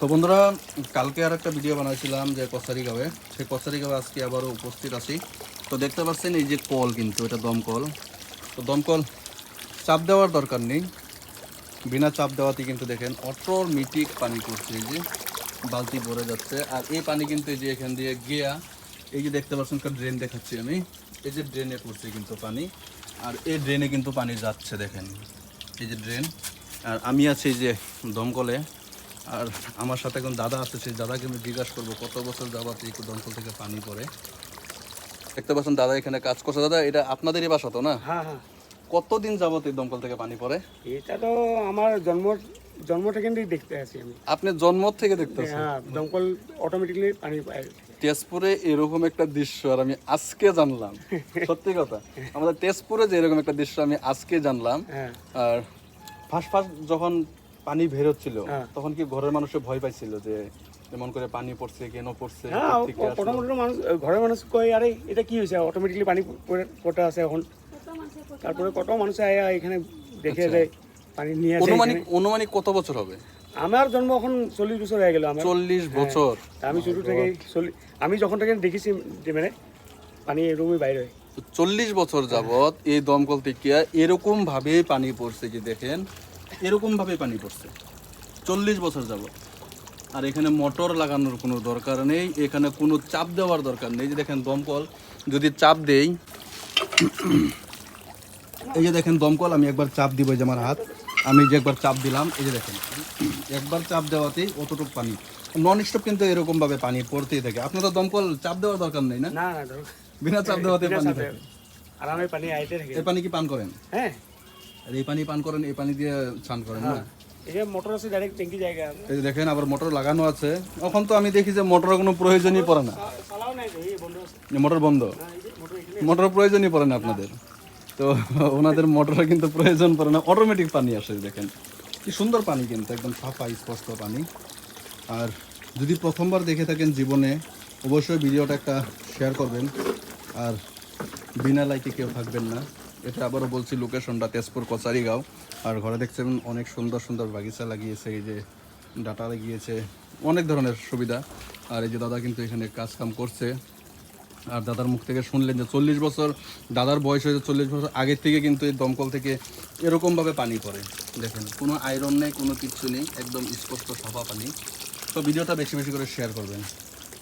তো বন্ধুরা, কালকে আর একটা ভিডিও বানাইছিলাম যে কসারি গাঁয়ে সেই কসারি গাঁয়ে আজকে আবারও উপস্থিত আছি। তো দেখতে পাচ্ছেন এই যে কল কিন্তু, এটা দমকল তো দমকল চাপ দেওয়ার দরকার নেই। বিনা চাপ দেওয়াতে কিন্তু দেখেন অটোমেটিক পানি করছে এই যে বালতি ভরে যাচ্ছে। আর এই পানি কিন্তু এই যে এখান দিয়ে গিয়া, এই যে দেখতে পাচ্ছেন ড্রেন দেখাচ্ছি আমি। এই যে ড্রেনে পড়ছে কিন্তু পানি। আর এই ড্রেনে কিন্তু পানি যাচ্ছে দেখেন, এই যে ড্রেন আর আমি আছি এই যে দমকলে। আর আমার সাথে এখন দাদা আছে সেই দাদাকে আমি জিজ্ঞাসা করব কত বছর যাবত এই দমকল থেকে পানি পড়ে? দেখতে পাচ্ছেন দাদা এখানে কাজ করছে। দাদা এটা আপনাদেরই বাসা তো না? হ্যাঁ হ্যাঁ। কতদিন যাবত এই দমকল থেকে পানি পড়ে? এটা তো আমার জন্ম জন্ম থেকে দেখতে আছি আমি। আপনি জন্ম থেকে দেখতেছেন হ্যাঁ দমকল অটোমেটিকলি পানি পায়। তেজপুরে এরকম একটা দৃশ্য আর আমি আজকে জানলাম। সত্যি কথা আমাদের তেজপুরে যে এরকম একটা দৃশ্য আমি আজকে জানলাম। আর ফার্স্ট ফার্স্ট যখন পানি বের হচ্ছিল হ্যাঁ। তখন কি ঘরের মানুষে ভয় পাইছিল যে এমন করে পানি পড়ছে কেন পড়ছে হ্যাঁ মানুষ ঘরের মানুষ কয় আরে এটা কি হয়েছে? অটোমেটিকলি পানি পড়ে- আছে এখন। তারপরে কত মানুষ আয়া এখানে দেখে যায় পানি নিয়ে আসে অনুমানিক অনুমানিক কত বছর হবে? আমার জন্ম এখন চল্লিশ বছর হয়ে গেল আমার। চল্লিশ বছর। আমি শুরু থেকে আমি যখন থেকে দেখেছি যে মানে পানি এরকমই বাইরে হয়। চল্লিশ বছর যাবত এই দমকল থেকে এরকম ভাবে পানি পড়ছে যে দেখেন? এরকম ভাবে পানি পড়ছে। চল্লিশ বছর যাবত আর এখানে মোটর লাগানোর কোনো দরকার নেই এখানে কোনো চাপ দেওয়ার দরকার নেই। যে দেখেন দমকল যদি চাপ দেই এই যে দেখেন দমকল আমি একবার চাপ দিব যে আমার হাত। আমি যে একবার চাপ দিলাম এই যে দেখেন। একবার চাপ দেওয়াতেই অতটুকু পানি। নন স্টপ কিন্তু এরকম ভাবে পানি পড়তেই থাকে। আপনার তো দমকল চাপ দেওয়ার দরকার নেই না? বিনা চাপ দেওয়াতে পানি থাকে। আরামে পানি আইতে থাকে। এই পানি কি পান করেন? হ্যাঁ। আর এই পানি পান করেন এই পানি দিয়ে স্নান করেন না? এই মোটর আছে ডাইরেক্ট ট্যাঙ্কি জায়গা এই দেখেন আবার মোটর লাগানো আছে। এখন তো আমি দেখি যে মোটরের কোনো প্রয়োজনই পড়ে না। মোটর বন্ধ? না, মোটর প্রয়োজনই পড়ে না আপনাদের। তো ওনাদের মোটরে কিন্তু প্রয়োজন পড়ে না। অটোমেটিক পানি আসে দেখেন। কি সুন্দর পানি কিন্তু একদম সাফা স্পষ্ট পানি। আর যদি প্রথমবার দেখে থাকেন জীবনে অবশ্যই ভিডিওটা একটা শেয়ার করবেন। আর বিনা লাইকে কেউ থাকবেন না। এটা আবারও বলছি লোকেশনটা তেজপুর কচারিগাঁও। আর ঘরে দেখছেন অনেক সুন্দর সুন্দর বাগিচা লাগিয়েছে, এই যে ডাটা লাগিয়েছে, অনেক ধরনের সুবিধা। আর এই যে দাদা কিন্তু এখানে কাজ কাম করছে। আর দাদার মুখ থেকে শুনলেন যে চল্লিশ বছর, দাদার বয়স হয়েছে চল্লিশ বছর আগের থেকে কিন্তু এই দমকল থেকে এরকমভাবে পানি পড়ে। দেখেন, কোনো আয়রন নেই, কোনো কিচ্ছু নেই, একদম স্পষ্ট সাফা পানি। তো ভিডিওটা বেশি বেশি করে শেয়ার করবেন।